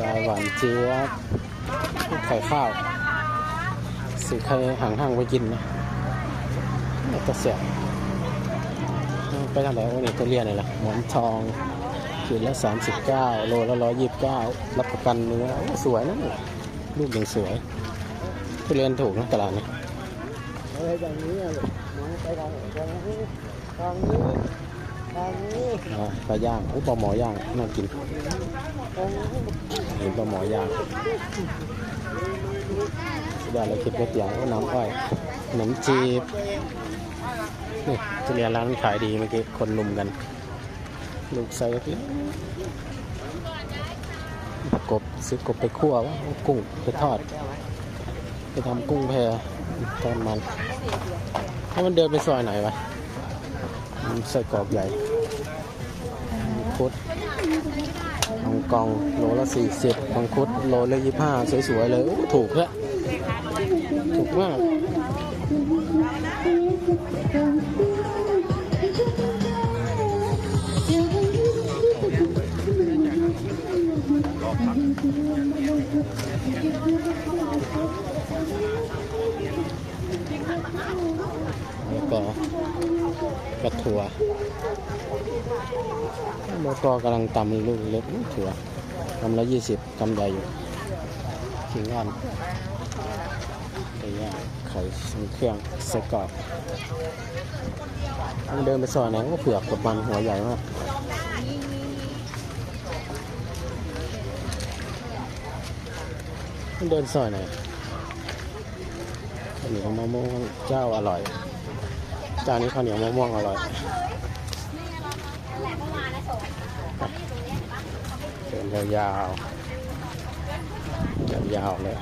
สายหวานเจี๊ยบไข่ข้าวสีไข่ห่างห่างไปกินนะน่าจะเสียไปทางไหนวันนี้ตัวเรียนเลยล่ะหมอนทองขีดละ 39 โลละ 129 รับประกันเนื้อสวยนะนี่รูปยังสวยทุเรียนถูกนะตลาดนี้อะไรอย่างนี้อะลูกมองไปทางไหนทางนี้ ปลาย่างโอ้ปลาหมอย่างน่ากินเห็นปลาหมอย่างสุดยอดเลยคิดก๋วยเตี๋ยวน้ำอ้อยขนมจีบนี่ทุเรียนร้านขายดีเมื่อกี้คนลุมกัน ลูกไซส์เล็กๆกบซื้อกบไปคั่ววะกุ้งไปทอด ไปทำกุ้งแพรทอดมัน ถ้ามันเดินไปซอยไหนวะ น้ำใส่กรอบใหญ่มังคุดฮองกองโลละสี่สิบมังคุดโลละยี่ห้าสวยๆเลย ถูกแค่ถูกมาก ก็กระถั่วมะกอกำลังตำลูกเล็กถั่วกำละยี่สิบกำใหญ่อยู่ขิงอ่อนไก่ย่างไข่ทรงเครื่องสกรอบมันเดินไปซอยไหนก็เผือกกับมันหัวใหญ่มากมันเดินซอยไหนเหนียวมะม่วงเจ้าอร่อย จานนี้ข้าวเหนียวมะม่วงอร่อยเดินยาวๆยาวๆเลย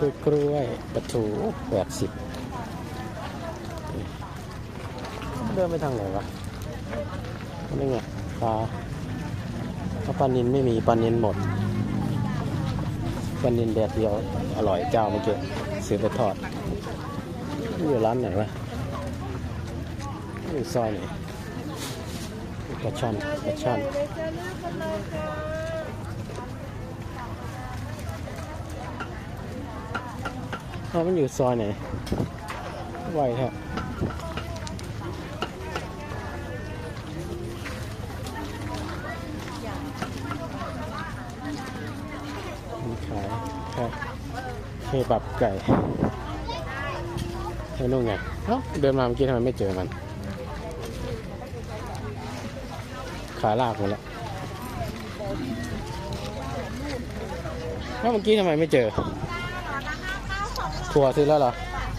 กล้วยกล้วยปลาทูแปดสิบเดินไปทางไหนวะนี่ไงปลาถ้าปลานินไม่มีปลานินหมด ปลานินแดดเดียวอร่อยเจ้าเมื่อกี้ซื้อไปทอดอยู่ร้านไหนวะอยู่ซอยไหนปลาช่อนปลาช่อนอ้ามันอยู่ซอยไหนไวแท้มีขายแค่ เคบับไก่ให้นู่นไงเอ้าเดินมาเมื่อกี้ทำไมไม่เจอมัน ขาลากหมดแล้วเอ้าเมื่อกี้ทำไมไม่เจอ ถั่วซื้อแล้วเหรอ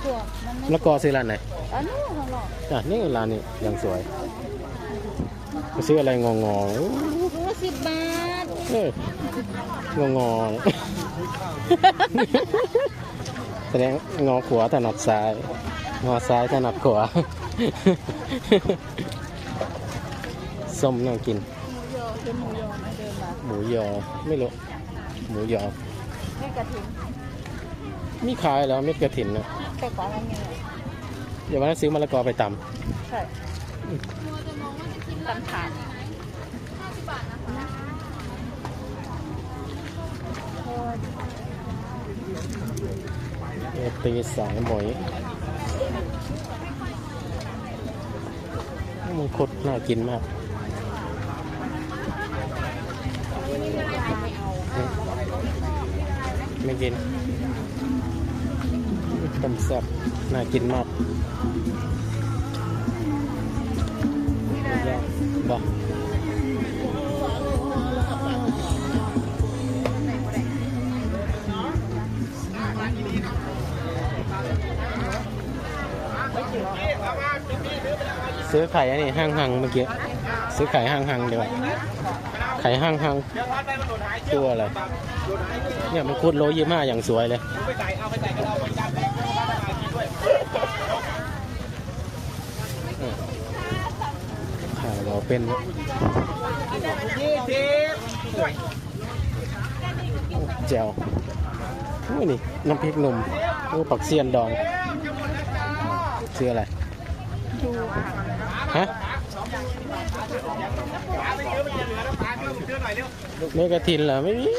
ถั่วมันไม่แล้วกอซื้อร้านไหนอันนี้ของเราอะนี่ร้านนี้ยังสวยไปซื้ออะไรงองอๆถุงละสิบบาท เอ้ยงองอๆ แสดงงอขวาถนัดซ้าย งอซ้ายถนัดขวา ส้มน่ากิน หมูยอเป็นหมูยอไหมเดินมาหมูยอ ไม่รู้ หมูยอ ไม่กระถิ่นมีขายแล้วเม็ดกระถินนะแต่ก่อนมันมีเดี๋ยววันนั้นซื้อมะละกอไปตใช่ตำถาดำเอ ตีสายหมอยมังคุดน่ากินมากไม่กินต้มแซ่บน่ากินมากบอก ซื้อไข่อันนี้ห้างหังเมื่อกี้ซื้อไข่ห้างหังดีกว่าไข่ห้างหังตัวอะไรเนี่ยมันคุดโลยี่ห้าอย่างสวยเลยเออข่าวเราเป็นแจวนี่น้ำพริกหนุ่มโอ้ปักเซียนดองซื้ออะไร ฮะเมกะทินเหรอไม่มี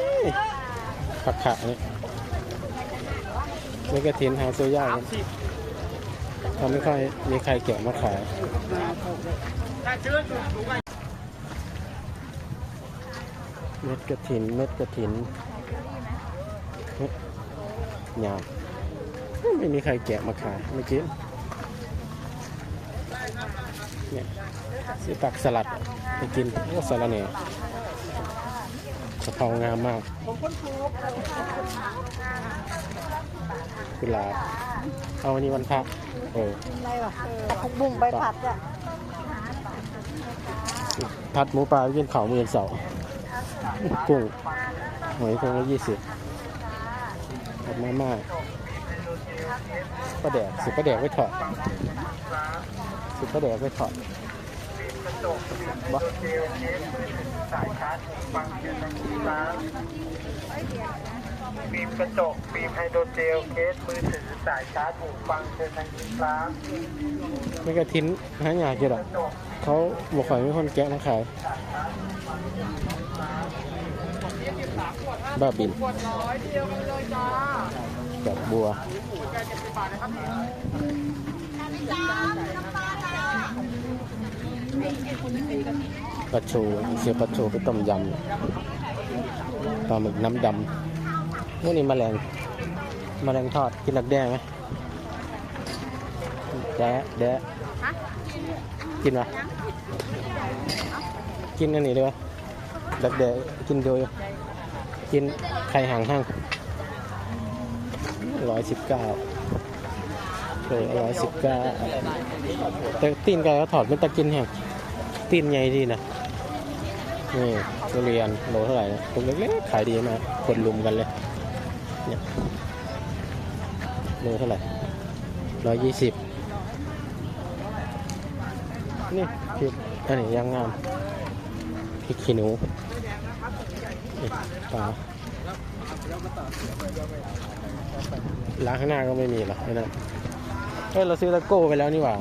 ผักขะนี่เมกะทินหาซื้อยากนะเขาไม่ค่อยมีใครแกะมาขายเม็ดกระถินเม็ดกระถินหยาบไม่มีใครแกะมาขายไม่กิน เนี่ยซื้อตักสลัดไปกินโอ้สลัดเนี่ยกะเพรางามมากกุหลาบเอาวันนี้วันพระเอออะไรวะผักบุ้งใบผัดอะผัดหมูปลาไปกินข้าวมือเสาร์กุ้งหอยพวงละยี่สิบผัดมาม่าปลาแดกสิปลาแดกไว้ถอด สิปลาแดกไว้ถอดบ่บีมกระจกบีมไฮโดรเจลเคสมือถือสายชาร์จหูฟังเชิญทางนี้ครับไม่กระทิ้นหาหยากอยู่หรอกเขาบอกข่อยมีคนแกะมาขายบ้าบินกับบัว ปลาชูเสียปลาชูไปต้มยำปลาหมึกน้ำดำนี่นี่แมลงแมลงทอดกินดักแด้ไหมแดะแดะกินปะกินอันนี้ด้วยวะดักแด้กินดูอยู่กินไข่ห่างห้างร้อยสิบเก้าเออร้อยสิบเก้าแต่ตีนไก่เขาถอดไม่ตะกินแห้ง ตีนใหญ่ดีนะ นี่ทุเรียนโลเท่าไหร่นะตัวเล็กๆขายดีมากคนลุมกันเลย เนี่ยโลเท่าไหร่ร้อยยี่สิบนี่พริกอันนี้ยังงามพริกขี้หนูนี่ปลาร้านข้างหน้าก็ไม่มีหรอกนั่นเอ้เราซื้อตะโก้ไปแล้วนี่หว่า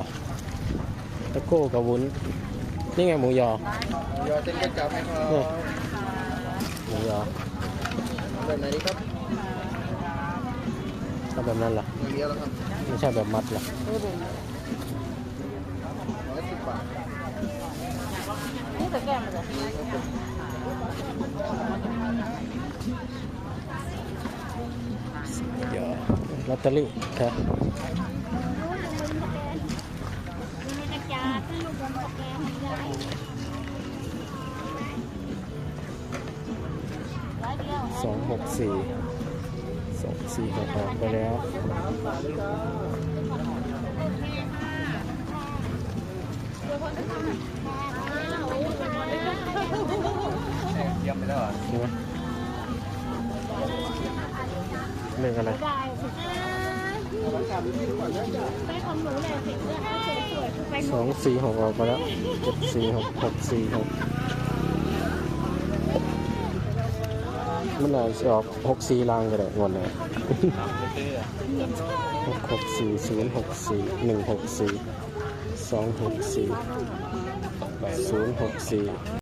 ตะโก้กับวุ้น นี่ไงหมูยอยอเส้นกระจับให้ครับนี่ หมูยอแบบไหนดีครับถ้าแบบนั้นล่ะมีเยอะแล้วครับไม่ใช่แบบมัดล่ะร้อยสิบบาทนี่แต่แก้มมันเลยยอลอตเตอรี่ครับ สองหกสี่สองสี่หกออกไปแล้วเยี่ยมไปแล้วเหรอใช่ไหมเรื่องอะไรได้ไปของหนูเลยสิเลือกให้สวยๆคือไปสองสี่หกออกไปแล้วเจ็ดสี่หกหกสี่หก มันอาจจะออกหกสี่ลางก็ได้งอนเลยหกหกสี่ศูนย์หกสี่หนึ่งหกสี่สองหกสี่ศูนย์หกสี่